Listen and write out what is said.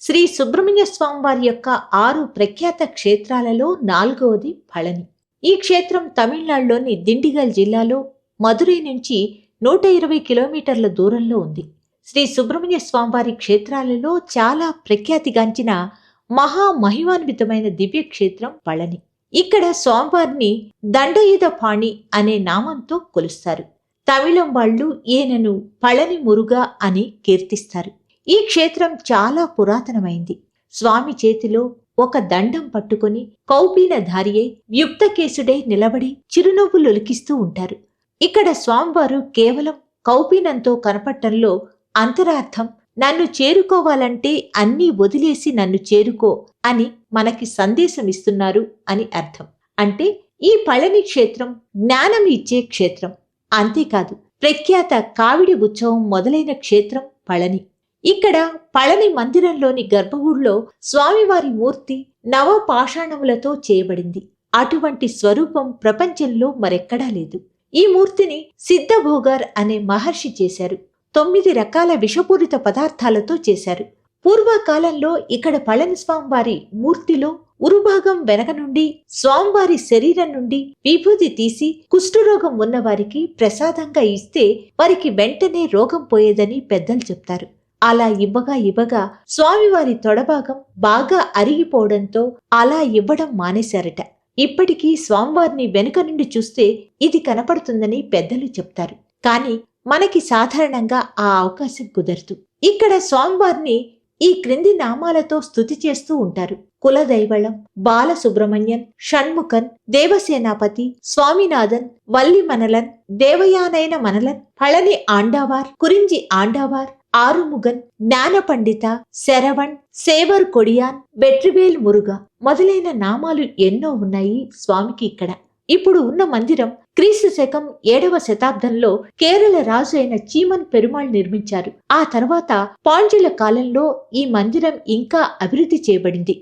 శ్రీ సుబ్రహ్మణ్య స్వామి వారి యొక్క ఆరు ప్రఖ్యాత క్షేత్రాలలో నాలుగవది పళని. ఈ క్షేత్రం తమిళనాడులోని దిండిగల్ జిల్లాలో మధురై నుంచి నూట ఇరవై కిలోమీటర్ల దూరంలో ఉంది. శ్రీ సుబ్రహ్మణ్య స్వామివారి క్షేత్రాలలో చాలా ప్రఖ్యాతిగాంచిన మహా మహిమాన్వితమైన దివ్య క్షేత్రం పళని. ఇక్కడ స్వామివారిని దండయుధ పాణి అనే నామంతో కొలుస్తారు. తమిళం వాళ్ళు ఈయనను పళని మురుగా అని కీర్తిస్తారు. ఈ క్షేత్రం చాలా పురాతనమైంది. స్వామి చేతిలో ఒక దండం పట్టుకొని కౌపీనధారి అయి యుక్తకేశుడై నిలబడి చిరునవ్వులొలికిస్తూ ఉంటారు. ఇక్కడ స్వామివారు కేవలం కౌపీనంతో కనపట్టంలో అంతరార్థం నన్ను చేరుకోవాలంటే అన్నీ వదిలేసి నన్ను చేరుకో అని మనకి సందేశం ఇస్తున్నారు అని అర్థం. అంటే ఈ పళని క్షేత్రం జ్ఞానం ఇచ్చే క్షేత్రం. అంతేకాదు ప్రఖ్యాత కావిడి ఉత్సవం మొదలైన క్షేత్రం పళని. ఇక్కడ పళని మందిరంలోని గర్భగుడిలో స్వామివారి మూర్తి నవ పాషాణములతో చేయబడింది. అటువంటి స్వరూపం ప్రపంచంలో మరెక్కడా లేదు. ఈ మూర్తిని సిద్ధభోగార్ అనే మహర్షి చేశారు. తొమ్మిది రకాల విషపూరిత పదార్థాలతో చేశారు. పూర్వకాలంలో ఇక్కడ పళని స్వామివారి మూర్తిలో ఉరుభాగం వెనక నుండి స్వామివారి శరీరం నుండి విభూతి తీసి కుష్ఠరోగం ఉన్నవారికి ప్రసాదంగా ఇస్తే వారికి వెంటనే రోగం పోయేదని పెద్దలు చెప్తారు. అలా ఇవ్వగా ఇవ్వగా స్వామివారి తొడభాగం బాగా అరిగిపోవడంతో అలా ఇవ్వడం మానేశారట. ఇప్పటికీ స్వామివారిని వెనుక నుండి చూస్తే ఇది కనపడుతుందని పెద్దలు చెప్తారు. కానీ మనకి సాధారణంగా ఆ అవకాశం కుదరదు. ఇక్కడ స్వామివారిని ఈ క్రింది నామాలతో స్థుతి చేస్తూ ఉంటారు. కులదైవళం బాలసుబ్రహ్మణ్యన్ షణ్ముఖన్ దేవసేనాపతి స్వామినాథన్ వల్లి మనలన్ దేవయానైన మనలన్ పళని ఆండావార్ కురింజి ఆండావార్ ఆరుముగన్ జ్ఞాన పండిత శరవణ్ సేవర్ కొడియాన్ బెట్రివేల్ మురుగా మొదలైన నామాలు ఎన్నో ఉన్నాయి స్వామికి ఇక్కడ. ఇప్పుడు ఉన్న మందిరం క్రీస్తు శకం ఏడవ శతాబ్దంలో కేరళ రాజు అయిన చీమన్ పెరుమాళ్ నిర్మించారు. ఆ తర్వాత పాండ్యుల కాలంలో ఈ మందిరం ఇంకా అభివృద్ధి చేయబడింది.